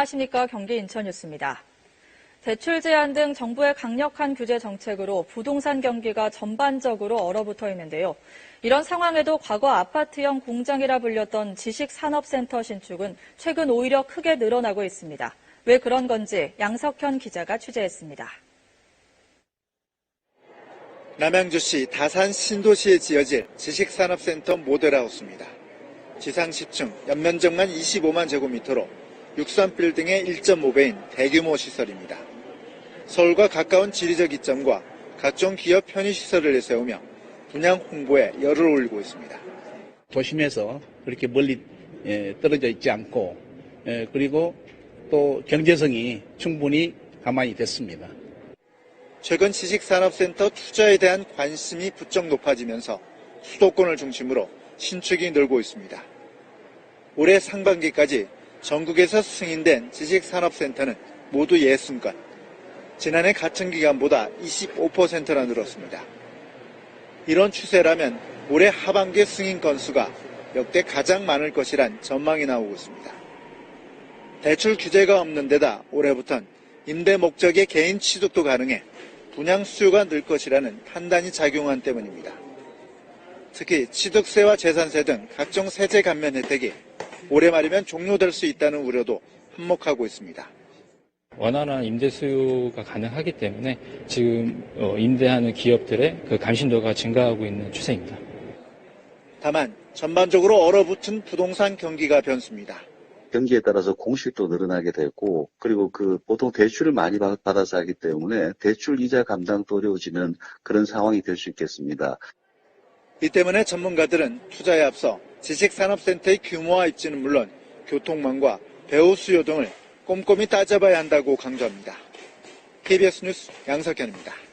안녕하십니까. 경기 인천 뉴스입니다. 대출 제한 등 정부의 강력한 규제 정책으로 부동산 경기가 전반적으로 얼어붙어 있는데요. 이런 상황에도 과거 아파트형 공장이라 불렸던 지식산업센터 신축은 최근 오히려 크게 늘어나고 있습니다. 왜 그런 건지 양석현 기자가 취재했습니다. 남양주시 다산 신도시에 지어질 지식산업센터 모델하우스입니다. 지상시층 연면적만 25만 제곱미터로 63빌딩의 1.5배인 대규모 시설입니다. 서울과 가까운 지리적 이점과 각종 기업 편의시설을 내세우며 분양 홍보에 열을 올리고 있습니다. 도심에서 그렇게 멀리 예, 떨어져 있지 않고 예, 그리고 또 경제성이 충분히 가만히 됐습니다. 최근 지식산업센터 투자에 대한 관심이 부쩍 높아지면서 수도권을 중심으로 신축이 늘고 있습니다. 올해 상반기까지 전국에서 승인된 지식산업센터는 모두 60건, 지난해 같은 기간보다 25%나 늘었습니다. 이런 추세라면 올해 하반기 승인 건수가 역대 가장 많을 것이란 전망이 나오고 있습니다. 대출 규제가 없는 데다 올해부턴 임대 목적의 개인 취득도 가능해 분양 수요가 늘 것이라는 판단이 작용한 때문입니다. 특히 취득세와 재산세 등 각종 세제 감면 혜택이 올해 말이면 종료될 수 있다는 우려도 한몫하고 있습니다. 원활한 임대 수요가 가능하기 때문에 지금 어, 임대하는 기업들의 그 관심도가 증가하고 있는 추세입니다. 다만 전반적으로 얼어붙은 부동산 경기가 변수입니다. 경기에 따라서 공실도 늘어나게 되고 그리고 그 보통 대출을 많이 받- 받아서 하기 때문에 대출 이자 감당도 어려워지는 그런 상황이 될 수 있겠습니다. 이 때문에 전문가들은 투자에 앞서 지식산업센터의 규모와 입지는 물론 교통망과 배우 수요 등을 꼼꼼히 따져봐야 한다고 강조합니다. KBS 뉴스 양석현입니다.